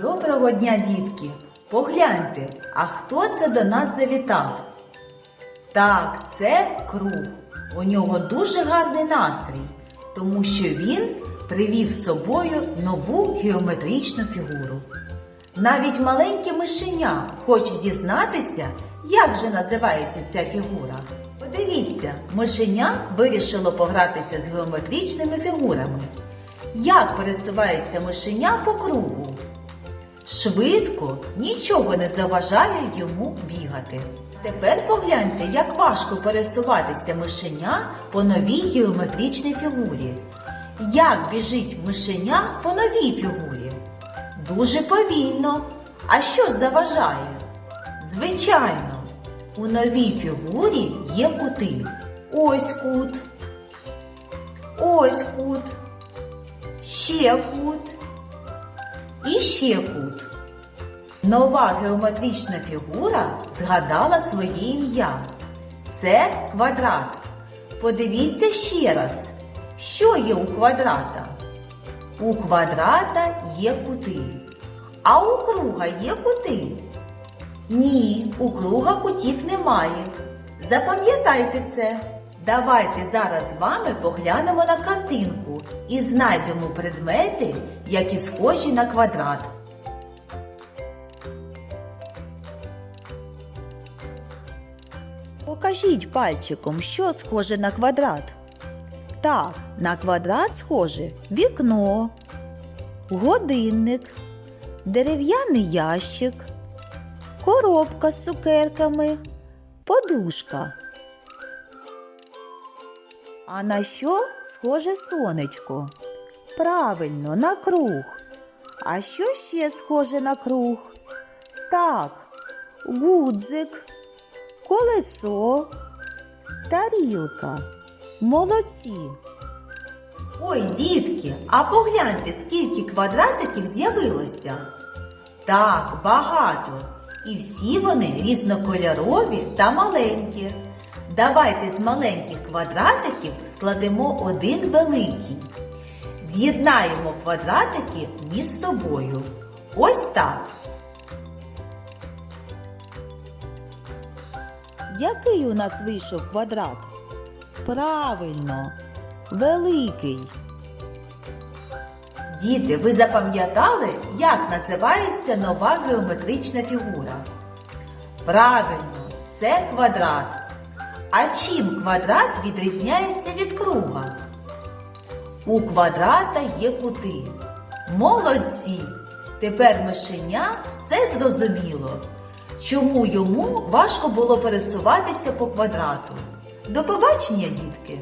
Доброго дня, дітки! Погляньте, а хто це до нас завітав? Так, це круг. У нього дуже гарний настрій, тому що він привів з собою нову геометричну фігуру. Навіть маленьке мишеня хоче дізнатися, як же називається ця фігура. Подивіться, мишеня вирішило погратися з геометричними фігурами. Як пересувається мишеня по кругу? Швидко нічого не заважає йому бігати. Тепер погляньте, як важко пересуватися мишеня по новій геометричній фігурі. Як біжить мишеня по новій фігурі? Дуже повільно. А що ж заважає? Звичайно, у новій фігурі є кути. Ось кут. Ось кут. Ще кут. І ще кут. Нова геометрична фігура згадала своє ім'я. Це квадрат. Подивіться ще раз, що є у квадрата. У квадрата є кути. А у круга є кути? Ні, у круга кутів немає. Запам'ятайте це. Давайте зараз з вами поглянемо на картинку і знайдемо предмети, які схожі на квадрат. Покажіть пальчиком, що схоже на квадрат. Так, на квадрат схоже вікно, годинник, дерев'яний ящик, коробка з цукерками, подушка. А на що схоже сонечко? Правильно, на круг. А що ще схоже на круг? Так, гудзик, колесо, тарілка. Молодці. Ой, дітки, а погляньте, скільки квадратиків з'явилося. Так, багато. І всі вони різнокольорові та маленькі. Давайте з маленьких квадратиків складемо один великий. З'єднаємо квадратики між собою. Ось так. Який у нас вийшов квадрат? Правильно, великий. Діти, ви запам'ятали, як називається нова геометрична фігура? Правильно, це квадрат. А чим квадрат відрізняється від круга? У квадрата є кути. Молодці! Тепер мишеня все зрозуміло, чому йому важко було пересуватися по квадрату. До побачення, дітки!